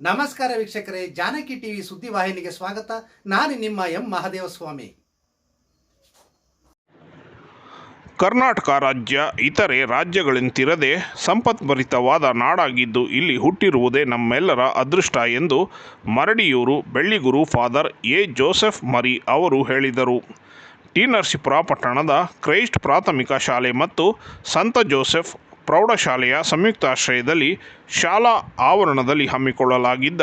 ನಮಸ್ಕಾರ ವೀಕ್ಷಕರೇ, ಜಾನಕಿ ಟಿವಿ ಸುದ್ದಿವಾಹಿನಿಗೆ ಸ್ವಾಗತ. ನಾನು ನಿಮ್ಮ ಎಂ ಮಹದೇವಸ್ವಾಮಿ. ಕರ್ನಾಟಕ ರಾಜ್ಯ ಇತರೆ ರಾಜ್ಯಗಳಂತಿರದೆ ಸಂಪತ್ಭರಿತವಾದ ನಾಡಾಗಿದ್ದು ಇಲ್ಲಿ ಹುಟ್ಟಿರುವುದೇ ನಮ್ಮೆಲ್ಲರ ಅದೃಷ್ಟ ಎಂದು ಮರಡಿಯೂರು ಬೆಳ್ಳಿಗುರು ಫಾದರ್ ಎ ಜೋಸೆಫ್ ಮರಿ ಅವರು ಹೇಳಿದರು. ಟಿ ನರಸೀಪುರ ಪಟ್ಟಣದ ಕ್ರೈಸ್ಟ್ ಪ್ರಾಥಮಿಕ ಶಾಲೆ ಮತ್ತು ಸಂತ ಜೋಸೆಫ್ ಪ್ರೌಢಶಾಲೆಯ ಸಂಯುಕ್ತಾಶ್ರಯದಲ್ಲಿ ಶಾಲಾ ಆವರಣದಲ್ಲಿ ಹಮ್ಮಿಕೊಳ್ಳಲಾಗಿದ್ದ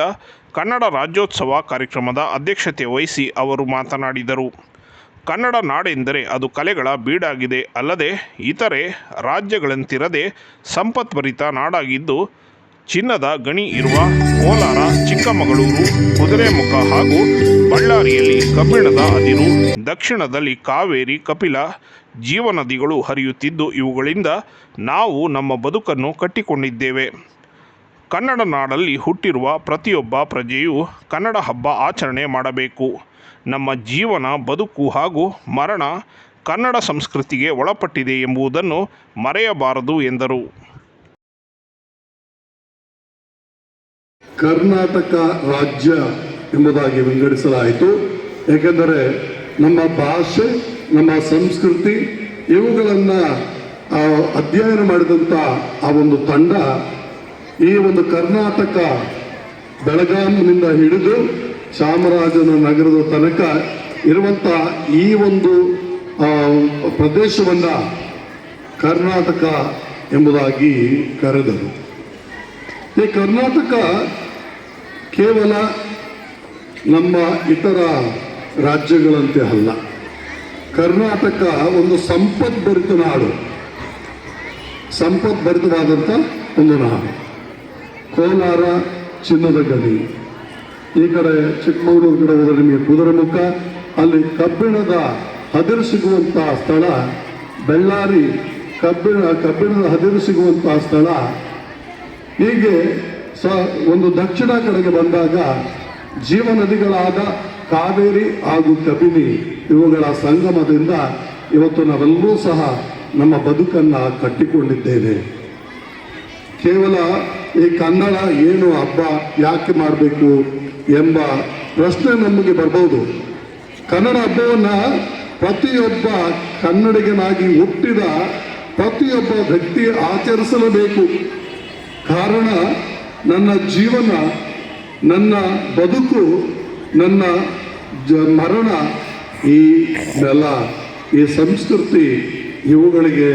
ಕನ್ನಡ ರಾಜ್ಯೋತ್ಸವ ಕಾರ್ಯಕ್ರಮದ ಅಧ್ಯಕ್ಷತೆ ವಹಿಸಿ ಅವರು ಮಾತನಾಡಿದರು. ಕನ್ನಡ ನಾಡೆಂದರೆ ಅದು ಕಲೆಗಳ ಬೀಡಾಗಿದೆ. ಅಲ್ಲದೆ ಇತರೆ ರಾಜ್ಯಗಳಂತಿರದೆ ಸಂಪತ್ಭರಿತ ನಾಡಾಗಿದ್ದು, ಚಿನ್ನದ ಗಣಿ ಇರುವ ಕೋಲಾರ, ಚಿಕ್ಕಮಗಳೂರು, ಕುದುರೆಮುಖ ಹಾಗೂ ಬಳ್ಳಾರಿಯಲ್ಲಿ ಕಬ್ಬಿಣದ ಅದಿರು, ದಕ್ಷಿಣದಲ್ಲಿ ಕಾವೇರಿ, ಕಪಿಲ ಜೀವನದಿಗಳು ಹರಿಯುತ್ತಿದ್ದು, ಇವುಗಳಿಂದ ನಾವು ನಮ್ಮ ಬದುಕನ್ನು ಕಟ್ಟಿಕೊಂಡಿದ್ದೇವೆ. ಕನ್ನಡ ನಾಡಲ್ಲಿ ಹುಟ್ಟಿರುವ ಪ್ರತಿಯೊಬ್ಬ ಪ್ರಜೆಯು ಕನ್ನಡ ಹಬ್ಬ ಆಚರಣೆ ಮಾಡಬೇಕು. ನಮ್ಮ ಜೀವನ, ಬದುಕು ಹಾಗೂ ಮರಣ ಕನ್ನಡ ಸಂಸ್ಕೃತಿಗೆ ಒಳಪಟ್ಟಿದೆ ಎಂಬುದನ್ನು ಮರೆಯಬಾರದು ಎಂದರು. ಕರ್ನಾಟಕ ರಾಜ್ಯ ಎಂಬುದಾಗಿ ವಿಂಗಡಿಸಲಾಯಿತು. ಏಕೆಂದರೆ ನಮ್ಮ ಭಾಷೆ ನಮ್ಮ ಸಂಸ್ಕೃತಿ, ಇವುಗಳನ್ನು ಅಧ್ಯಯನ ಮಾಡಿದಂಥ ಆ ಒಂದು ತಂಡ ಈ ಒಂದು ಕರ್ನಾಟಕ ಬೆಳಗಾಂನಿಂದ ಹಿಡಿದು ಚಾಮರಾಜನ ನಗರದ ತನಕ ಇರುವಂಥ ಈ ಒಂದು ಪ್ರದೇಶವನ್ನು ಪ್ರದೇಶವನ್ನ ಕರ್ನಾಟಕ ಎಂಬುದಾಗಿ ಕರೆದರು. ಈ ಕರ್ನಾಟಕ ಕೇವಲ ನಮ್ಮ ಇತರ ರಾಜ್ಯಗಳಂತೆ ಅಲ್ಲ. ಕರ್ನಾಟಕ ಒಂದು ಸಂಪದ್ಭರಿತ ನಾಡು. ಸಂಪದ್ಭರಿತವಾದಂಥ ಒಂದು ನಾಡು. ಕೋಲಾರ ಚಿನ್ನದ ಗದಿ ಈ ಕಡೆ ಚಿಕ್ಕಮಗಳೂರು ಕಡೆ ಹೋದರೆ ನಿಮಗೆ ಕುದುರೆಮುಖ, ಅಲ್ಲಿ ಕಬ್ಬಿಣದ ಹದಿರು ಸಿಗುವಂಥ ಸ್ಥಳ, ಬೆಳ್ಳಾರಿ ಕಬ್ಬಿಣ, ಕಬ್ಬಿಣದ ಹದಿರು ಸಿಗುವಂಥ ಸ್ಥಳ. ಹೀಗೆ ಸ, ಒಂದು ದಕ್ಷಿಣ ಕಡೆಗೆ ಬಂದಾಗ ಜೀವ ನದಿಗಳಾದ ಕಾವೇರಿ ಹಾಗೂ ಕಬಿನಿ ಇವುಗಳ ಸಂಗಮದಿಂದ ಇವತ್ತು ನಾವೆಲ್ಲರೂ ಸಹ ನಮ್ಮ ಬದುಕನ್ನು ಕಟ್ಟಿಕೊಂಡಿದ್ದೇವೆ. ಕೇವಲ ಈ ಕನ್ನಡ ಏನು ಹಬ್ಬ ಯಾಕೆ ಮಾಡಬೇಕು ಎಂಬ ಪ್ರಶ್ನೆ ನಮಗೆ ಬರ್ಬೋದು. ಕನ್ನಡ ಹಬ್ಬವನ್ನು ಪ್ರತಿಯೊಬ್ಬ ಕನ್ನಡಿಗನಾಗಿ ಹುಟ್ಟಿದ ಪ್ರತಿಯೊಬ್ಬ ವ್ಯಕ್ತಿ ಆಚರಿಸಲೇಬೇಕು. ಕಾರಣ ನನ್ನ ಜೀವನ, ನನ್ನ ಬದುಕು, ನನ್ನ ಜ ಮರಣ ಈ ನೆಲ, ಈ ಸಂಸ್ಕೃತಿ ಇವುಗಳಿಗೆ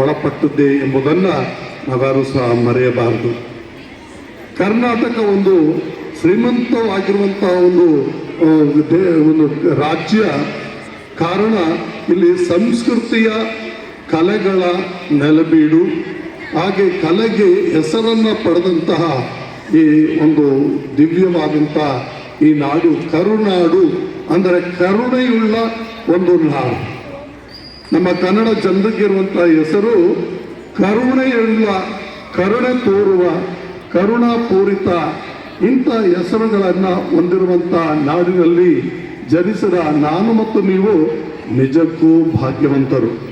ಒಳಪಟ್ಟದ್ದೇ ಎಂಬುದನ್ನು ನಾವ್ಯಾರು ಸಹ ಮರೆಯಬಾರದು. ಕರ್ನಾಟಕ ಒಂದು ಶ್ರೀಮಂತವಾಗಿರುವಂತಹ ಒಂದು ಒಂದು ರಾಜ್ಯ. ಕಾರಣ ಇಲ್ಲಿ ಸಂಸ್ಕೃತಿಯ ಕಲೆಗಳ ನೆಲಬೀಡು. ಹಾಗೆ ಕಲೆಗೆ ಹೆಸರನ್ನು ಪಡೆದಂತಹ ಈ ಒಂದು ದಿವ್ಯವಾದಂಥ ಈ ನಾಡು ಕರುನಾಡು ಅಂದರೆ ಕರುಣೆಯುಳ್ಳ ಒಂದು ನಾಡು. ನಮ್ಮ ಕನ್ನಡ ಚಂದಕ್ಕಿರುವಂತಹ ಹೆಸರು ಕರುಣೆಯುಳ್ಳ, ಕರುಣೆ ತೋರುವ, ಕರುಣಾಪೂರಿತ ಇಂಥ ಹೆಸರುಗಳನ್ನು ಹೊಂದಿರುವಂಥ ನಾಡಿನಲ್ಲಿ ಜನಿಸಿದ ನಾನು ಮತ್ತು ನೀವು ನಿಜಕ್ಕೂ ಭಾಗ್ಯವಂತರು.